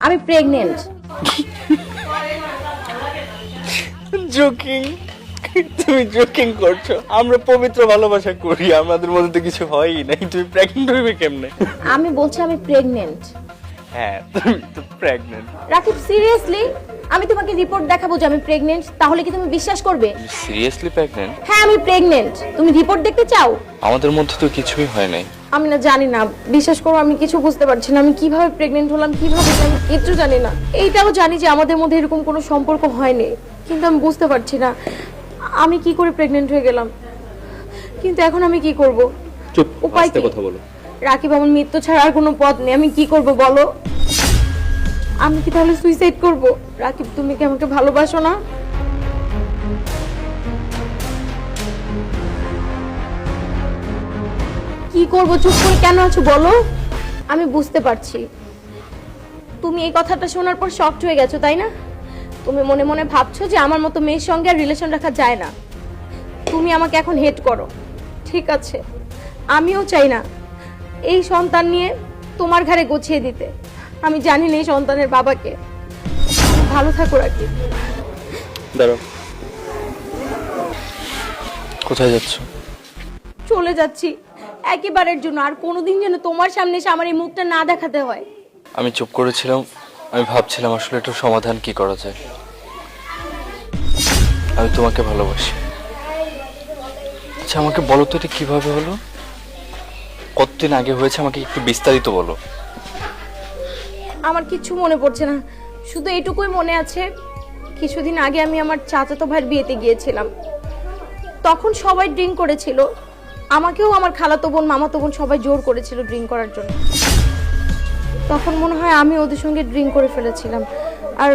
আমি pregnant joking তুমি joking করছ। আমরা পবিত্র ভালোবাসা করি আমাদের মধ্যে তো কিছু হয়ই নাই। তুমি প্রেগনেন্ট হইবে কেমনে? আমি বলছি আমি প্রেগনেন্ট হ্যাঁ তুমি তো প্রেগনেন্ট রাকিব সিরিয়াসলি আমি তোমাকে রিপোর্ট দেখাবো যে আমি প্রেগনেন্ট তাহলে কি তুমি বিশ্বাস করবে? সিরিয়াসলি প্রেগনেন্ট হ্যাঁ আমি প্রেগনেন্ট তুমি রিপোর্ট দেখতে চাও? আমাদের মধ্যে তো কিছুই হয় নাই। আমি না জানি না। বিশ্বাস করো আমি কিছু বুঝতে পারছি না। আমি কীভাবে প্রেগনেন্ট হলাম কীভাবে আমি কিচ্ছু জানি না। এইটাও জানি যে আমাদের মধ্যে এরকম কোনো সম্পর্ক হয়নি। কিন্তু আমি বুঝতে পারছি না। আমি কি করে প্রেগনেন্ট হয়ে গেলাম? কিন্তু এখন আমি কি করব? চুপ উপায় কি? কথা বলো। রাকিব আমার মৃত্যু ছাড়া আর কোনো পথ নেই। আমি কি করব বলো? আমি কি তাহলে সুইসাইড করব? রাকিব তুমি কি আমাকে ভালোবাসো না? কি করব? চুপ করে কেন আছো বলো? আমি বুঝতে পারছি। তুমি এই কথাটা শোনার পর শকড হয়ে গেছো তাই না? তুমি মনে মনে ভাবছ যে আমার মতো মেয়ের সঙ্গে আর রিলেশন রাখা যায় না। তুমি আমাকে এখন হেট করো। ঠিক আছে। আমিও চাই না এই সন্তান নিয়ে তোমার ঘাড়ে গুছিয়ে দিতে। আমি জানি না এই সন্তানের বাবাকে। ভালো থাকো রাখি দাঁড়াও। কোথায় যাচ্ছ? চলে যাচ্ছি। একেবারের জন্য আর কোনোদিন যেন তোমার সামনে এসে আমার এই মুখটা না দেখাতে হয়। আমি চুপ করেছিলাম আমি ভাবছিলাম আসলে একটু সমাধান কি করা যায়। আমি তোমাকে ভালোবাসি। আচ্ছা আমাকে বলো তো এটা কীভাবে হলো? কতদিন আগে হয়েছে আমাকে একটু বিস্তারিত বলো। আমার কিছু মনে পড়ছে না। শুধু এটুকুই মনে আছে কিছুদিন আগে আমি আমার চাচাতো ভাইয়ের বিয়েতে গিয়েছিলাম। তখন সবাই ড্রিঙ্ক করেছিল আমাকেও আমার খালাতো বোন, মামাতো বোন সবাই জোর করেছিল ড্রিঙ্ক করার জন্য। তখন মনে হয় আমি ওদের সঙ্গে ড্রিঙ্ক করে ফেলেছিলাম। আর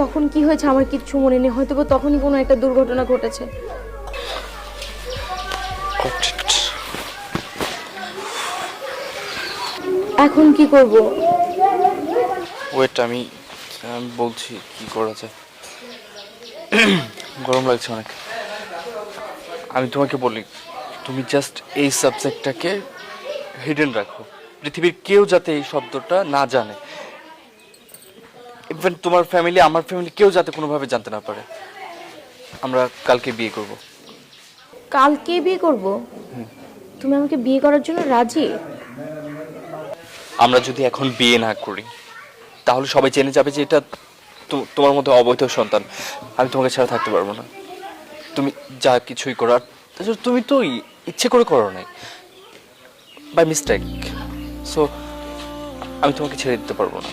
তখন কি হয়েছে আমার কিচ্ছু মনে নেই হয়তো তখনই কোনো একটা দুর্ঘটনা ঘটেছে। এখন কি করব? ওয়েট আমি আমি বলছি কি করা যায়। গরম লাগছে অনেক। আমি তোমাকে বলি তুমি জাস্ট এই সাবজেক্টটাকে হিডেন রাখো। পৃথিবীর কেউ যাতে এই শব্দটা না জানে। ইভেন তোমার ফ্যামিলি আমার ফ্যামিলি কেউ যাতে কোনোভাবে জানতে না পারে। আমরা কালকে বিয়ে করব। কালকে বিয়ে করব? তুমি আমাকে বিয়ে করার জন্য রাজি? আমরা যদি এখন বিয়ে না করি তাহলে সবাই জেনে যাবে যে এটা তো- তোমার মধ্যে অবৈধ সন্তান। আমি তোমাকে ছাড়া থাকতে পারব না। তুমি যা কিছুই করার তাছাড়া তুমি তো ইচ্ছে করে করো নাই। বাই মিস্টেক সো আমি তোমাকে ছেড়ে দিতে পারব না।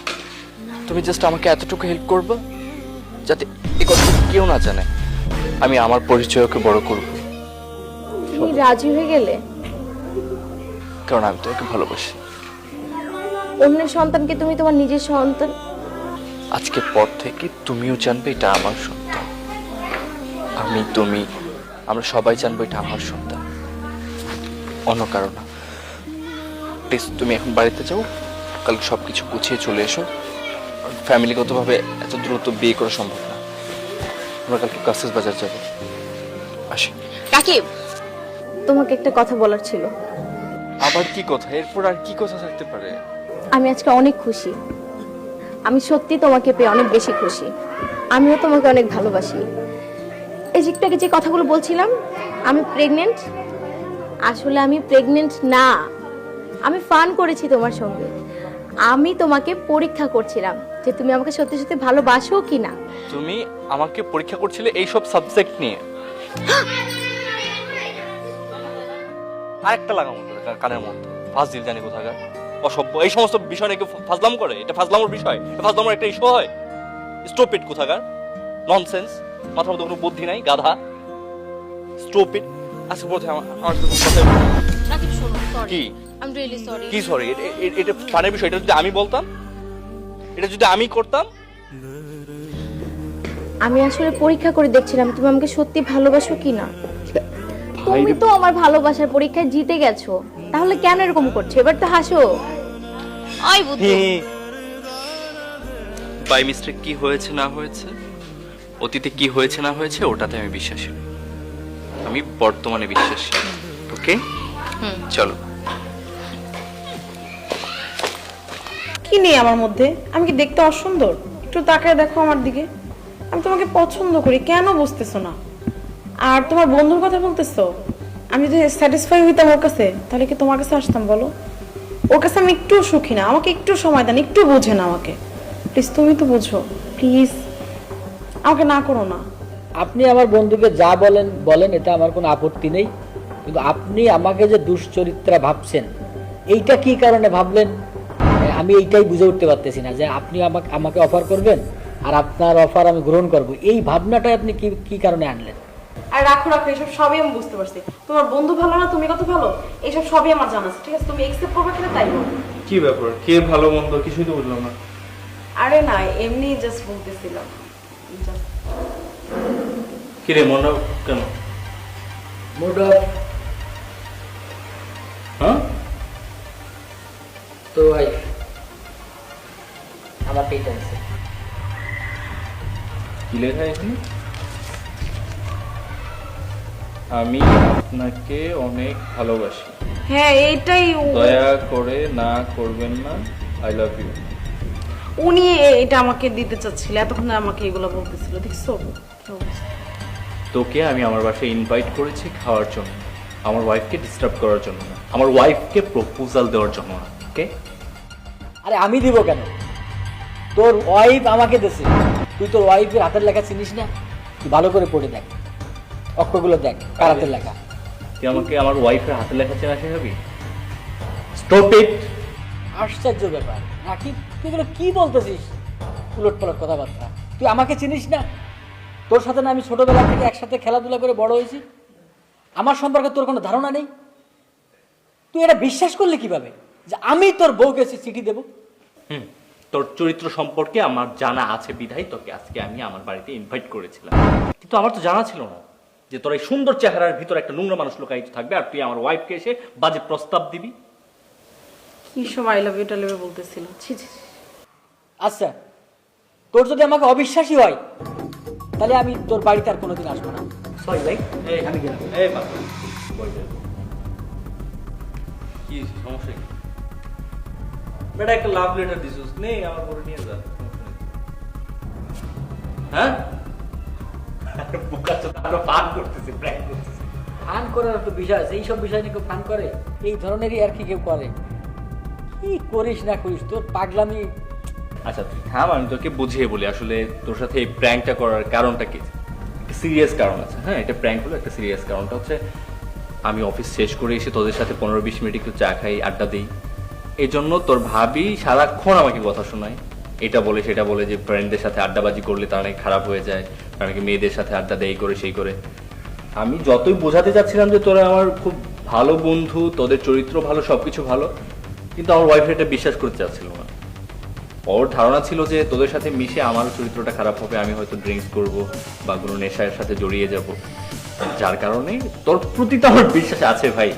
তুমি জাস্ট আমাকে এতটুকু হেল্প করবে যাতে এ কথা কেউ না জানে। আমি আমার পরিচয়কে বড় করব। তুমি রাজি হয়ে গেলে? কারণ আমি তোমাকে ভালোবাসি। অন্যের সন্তানকে তুমি তোমার নিজের সন্তান? আজকের পর থেকে তুমিও জানবে এটা আমার সন্তান। আমি তুমি আমরা সবাই জানব এটা আমার সন্তান। অন্য কারও না। প্লিজ তুমি এখন বাড়িতে যাও। কালকে সব কিছু গুছিয়ে চলে এসো। ফ্যামিলিগতভাবে এত দ্রুত বিয়ে করা সম্ভব না। আমরা কালকে কাসেস বাজার যাব। আসি। রাকিব তোমাকে একটা কথা বলার ছিল। আবার কি কথা? এরপর আর কি কথা থাকতে পারে? আমি আজকে অনেক খুশি। আমি সত্যি তোমাকে পেয়ে অনেক বেশি খুশি। আমিও তোমাকে অনেক ভালোবাসি। এই যে কথাগুলো বলছিলাম, আমি প্রেগনেন্ট আসলে আমি প্রেগনেন্ট না। আমি ফান করেছি তোমার সঙ্গে। আমি তোমাকে পরীক্ষা করছিলাম যে তুমি আমাকে সত্যি সত্যি ভালোবাসো কি না। তুমি আমাকে পরীক্ষা করছিলে এই সব সাবজেক্ট নিয়ে। আরেকটা লাগাম কানের মধ্যে। ফাজদিল জানি কোথাকার। অসভ্য। এই সমস্ত বিষয় নাকি ফাজলাম করে? এটা ফাজলামোর বিষয়? ফাজলামোর একটা ইস্যু হয়? স্টোপিড কোথাকার? ননসেন্স মাথার মধ্যে কোনো বুদ্ধি নাই গাধা স্টোপিড আজকে বলতে আমার আমার সাথে কোনো কথাই বলবে না। রাকিব কি? আই এম রিয়েলি সরি কি সরি এটা ফানের বিষয় এটা যদি আমি বলতাম এটা যদি আমি করতাম। আমি আসলে পরীক্ষা করে দেখছিলাম তুমি আমাকে সত্যি ভালোবাসো কি না? তুমি তো আমার ভালোবাসার পরীক্ষায় জিতে গেছো। তাহলে কেন এরকম করছ? এবার তো হাসো। আই বুদ্ধি। বাই মিস্টেক কি হয়েছে না হয়েছে? অতীতে কি হয়েছে না হয়েছে ওটাতে আমি বিশ্বাসী নই। আমি বর্তমানে বিশ্বাসী। ওকে? চলো। কি কি নেই আমার মধ্যে? আমি কি দেখতে অসুন্দর? একটু তাকায় দেখো আমার দিকে। আমি তোমাকে পছন্দ করি কেন বুঝতেছো না? আর তোমার বন্ধুর কথা বলতেছো? আমি যদি স্যাটিসফাই হইতাম ওর কাছে তাহলে কি তোমার কাছে আসতাম বলো? ওর কাছে আমি একটু সুখী না আমাকে একটু সময় দেন একটু বোঝেন আমাকে। প্লিজ তুমি তো বুঝো। প্লিজ আমাকে না করো না। আপনি আমার বন্ধুকে যা বলেন বলেন এটা আমার কোনো আপত্তি নেই। কিন্তু আপনি আমাকে যে দুশ্চরিত্রা ভাবছেন এইটা কি কারণে ভাবলেন? আমি এইটাই বুঝে উঠতে পারতেছি না যে আপনি আমাকে আমাকে অফার করবেন আর আপনার অফার আমি গ্রহণ করব। এই ভাবনাটাই আপনি কি কি কারণে আনলেন? আর রাখো রাখো এসব সবই আমি বুঝতে পারছি। তোমার বন্ধু ভালো না তুমি কত ভালো? এইসব সবই আমার জানা আছে ঠিক আছে? তুমি একসেপ্ট করবে কিনা তাই বলো। কি ব্যাপার? কে ভালো মন্দ? কিছুই তো বুঝলাম না। আরে না এমনি জাস্ট বলতেছিলাম। Just- কি কেন? মুড অফ হ্যাঁ? তো ভাই আমার পেট আছে কি লেখা এখানে? আমি আপনাকে অনেক ভালোবাসি। হ্যাঁ এইটাই দয়া করে না করবেন না। আই লাভ ইউ উনি এ- এটা আমাকে দিতে চাচ্ছিল এতক্ষণ ধরে আমাকে এগুলো বলতেছিল দেখছ? কি তোকে আমি আমার বাসায় ইনভাইট করেছি খাওয়ার জন্য। আমার ওয়াইফকে ডিস্টার্ব করার জন্য না। আমার ওয়াইফকে প্রপোজাল দেওয়ার জন্য না ওকে আরে আমি দিব কেন? তোর ওয়াইফ আমাকে দেছে। তুই তোর ওয়াইফের হাতের লেখা চিনিস না? তুই ভালো করে পড়ে দেখ। অক্ষরগুলো দেখ কার হাতের লেখা। তুই আমাকে আমার ওয়াইফের হাতের লেখা চেনা শেখাবি স্টপ ইট আশ্চর্য ব্যাপার। নাকি তুই এগুলো কি বলতেছিস? উলট পালট কথাবার্তা। তুই আমাকে চিনিস না? তোর সাথে না আমি ছোটবেলা থেকে একসাথে খেলাধুলা করে বড় হয়েছি? আমার সম্পর্কে তোর কোনো ধারণা নেই? তুই এটা বিশ্বাস করলে কীভাবে? যে আমি তোর বউকে চিঠি দেবো? হুম তোর চরিত্র সম্পর্কে আমার জানা আছে বিধাই তোকে আজকে আমি আমার বাড়িতে ইনভাইট করেছিলাম। কিন্তু আমার তো জানা ছিল না যে তোর এই সুন্দর চেহারার ভিতর একটা নোংরা মানুষ লুকায়িত থাকবে আর তুই আমার ওয়াইফকে এসে বাজে প্রস্তাব দিবি। কি সব আই লাভ ইউ বলতেছিল? ছি ছি ছি। আচ্ছা তোর যদি আমাকে অবিশ্বাসী হয় তাহলে আমি তোর বাড়িতে আর কোনোদিন আসব না। সরি ভাই। আমি গেলাম এই বাবা, বই দে। কি সমস্যা কি? বেটা একটা লাভ লেটার দিছিস। নেই আমার পরে নিয়ে যা। হ্যাঁ? আরে বোকা চোদা, আমরা পান করতেছি প্র্যাঙ্ক করতেছি। ফান করার তো বিষয় আছে এইসব বিষয় নিয়ে কেউ ফান করে? এই ধরনেরই আর কি কেউ করে? কি করিস না করিস তোর পাগলামি আচ্ছা থাম, আমি তোকে বুঝিয়ে বলি, আসলে তোর সাথে এই প্র্যাঙ্কটা করার কারণটা কি? সিরিয়াস কারণ আছে হ্যাঁ? এটা প্র্যাঙ্ক হলো একটা সিরিয়াস কারণটা হচ্ছে, আমি অফিস শেষ করে এসে তোদের সাথে পনেরো বিশ মিনিট একটু চা খাই, আড্ডা দিই। এই জন্য তোর ভাবি সারাক্ষণ আমাকে কথা শোনায়। এটা বলে, সেটা বলে যে ফ্রেন্ডদের সাথে আড্ডাবাজি করলে তার অনেক খারাপ হয়ে যায়, তার নাকি মেয়েদের সাথে আড্ডা দেয় করে, সেই করে। আমি যতই বোঝাতে চাচ্ছিলাম যে তোরা আমার খুব ভালো বন্ধু, তোদের চরিত্র ভালো, সবকিছু ভালো, কিন্তু আমার ওয়াইফ এটা বিশ্বাস করতে চাচ্ছিল না। ওর ধারণা ছিল যে তোদের সাথে মিশে আমার চরিত্রটা খারাপ হবে, আমি হয়তো ড্রিঙ্কস করব বা কোনো নেশার সাথে জড়িয়ে যাব। যার কারণে তোর প্রতি তো আমার বিশ্বাস আছে ভাই।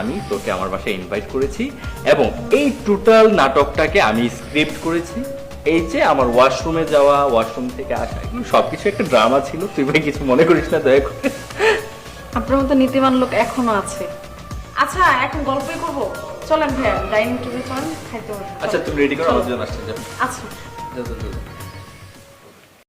আমি তোকে আমার বাসায় ইনভাইট করেছি এবং এই টোটাল নাটকটাকে আমি স্ক্রিপ্ট করেছি। এই যে আমার ওয়াশরুমে যাওয়া ওয়াশরুম থেকে আসা, এগুলো সবকিছু একটা ড্রামা ছিল। তুই ভাই কিছু মনে করিস না, দয়া করে। আপনার মতো নীতিমান লোক এখনও আছে। আচ্ছা এখন গল্পই করব। চলেন ভাইয়া ডাইনিং টেবিলে চলেন খাইতে বসুন। আচ্ছা তুমি রেডি করো? আমার জন্য আসছে যাও আচ্ছা। যাও যা, যা।